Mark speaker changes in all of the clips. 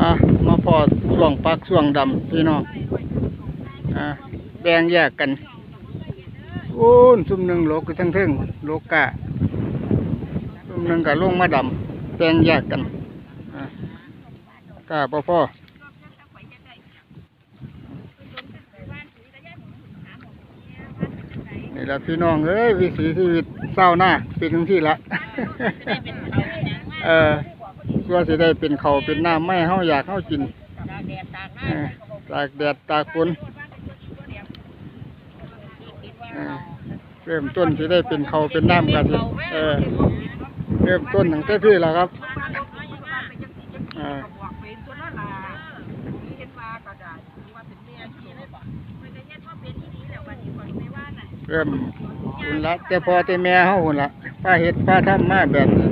Speaker 1: อะมาพอช่วงปักช่วงดำพี่น้องอะแบ่งแยกกันโอ้นซุมหนึ่งโลกทั้งเทิงโลกะซุมหนึ่งกับลงมาดำแบ่งแยกกันอะกะพ่อพ่อนี่ละพี่น้องเอ้ยวิถีชีวิตเศร้าหน้าเป็นทั้งที่ละ เออ พื่อสิได้เป็นเขาวเป็นน้ำไม่เฮาอยากเฮากินเออตากแดดตากฝนเออเริ่มต้นสิได้เป็นเขาวเป็นน้ำกันสิเออเริ่มต้นตั้งแต่พี่แล้วครับเออเริ่มหุ่นละแต่พอแต่แม่เฮาหุ่นละป้าเฮ็ดป้าทำมาแบบนี้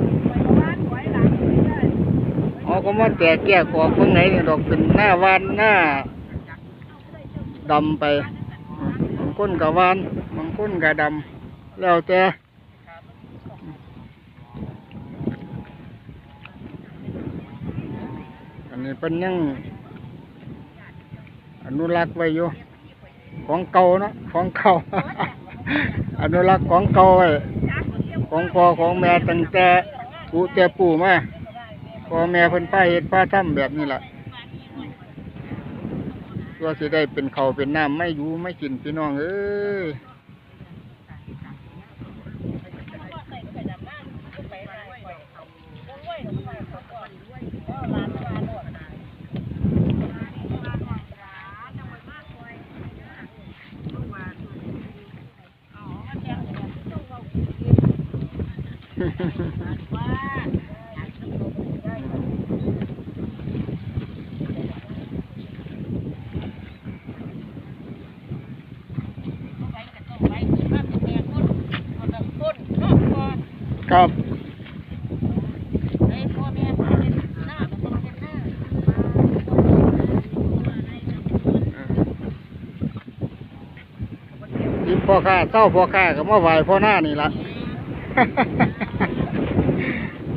Speaker 1: อ๋อก็มันแตกแยกออกเพิ่งไหนดอกเป็นหน้าวานหน้าดำไปบางคนกับวานบางคนกับดำแล้วแต่อันนี้เป็นยังอนุรักษ์ไว้อยู่ของเก่าเนาะของเก่าอนุรักษ์ของเก่าไว้ของพ่อของแม่ตั้งแต่ปู่แต่ปู่มา พ่อแม่เพิ่นป้าเฮ็ดป้าทำแบบนี้ล่ะว่าสิได้เป็นเขาเป็นน้ำไม่อยู่ไม่กินพี่น้องเอ้ย ครับที่พ่อค้าเศร้าพ่อค้าก็มาไหวพ่อหน้านี่ละ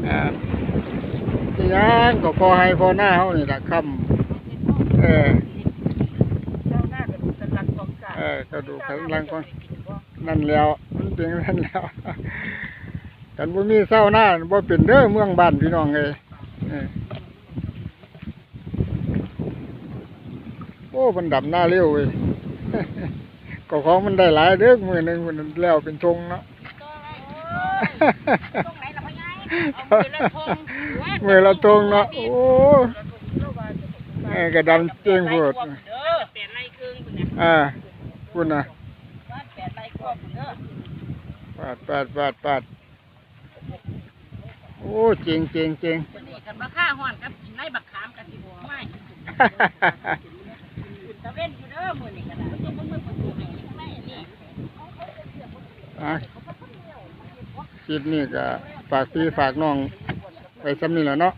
Speaker 1: อ่าที่ยังก็พอให้พ่อหน้าเขานี่ละคำเออเออกระดูกสันหลังก่อนนั่นแล้วมันเป็นนั่นแล้ว กันบ่มีเศร้าหน้าบ่เป็นเด้อเมืองบ้านพี่น้องเลยเออโอ้มันดำหน้าเร็วเว้ยก็ของมันได้หลายเด้อมือหนึงมันแล้วเป็นทงเนาะมือละทงเนาะโอ้เออกระดำเจียงโพด
Speaker 2: เด้อแปดไร่ครึ่งพุ่นน่ะ
Speaker 1: อ่าคุณน่ะ
Speaker 2: บ้านแปดไร่ครอบพุ่นเด้อ
Speaker 1: ปาดปาดปาดปาด โอ้เจ๋งเจ๋งเจ๋ง
Speaker 2: ตัวนี้กันราคาฮ้อนกับไร่บักขามกันสิบ่ไม่คุณตะเว้นอยู่เด้อมื้อนี้ก็ได้เดี๋ยวมึงมึงมาดูให้ข้างในนี่
Speaker 1: อะคลิปนี้ก็ฝากพี่ฝากน้องไว้ซ้ำนี่แหละเนาะ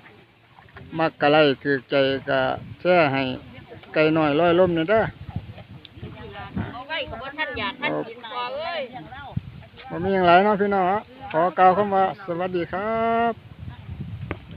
Speaker 1: มักกะไลคือใจก็แช่ให้ไก่น้อยร้อยล่มนี่เด้อ
Speaker 2: เอาไว้ก็บ่ทันอยากทันกินพอเอ้ย
Speaker 1: บ่มีอย่างไรเนาะพี่น้องเนาะ ขอกล่าวคำว่าสวัสดีครับ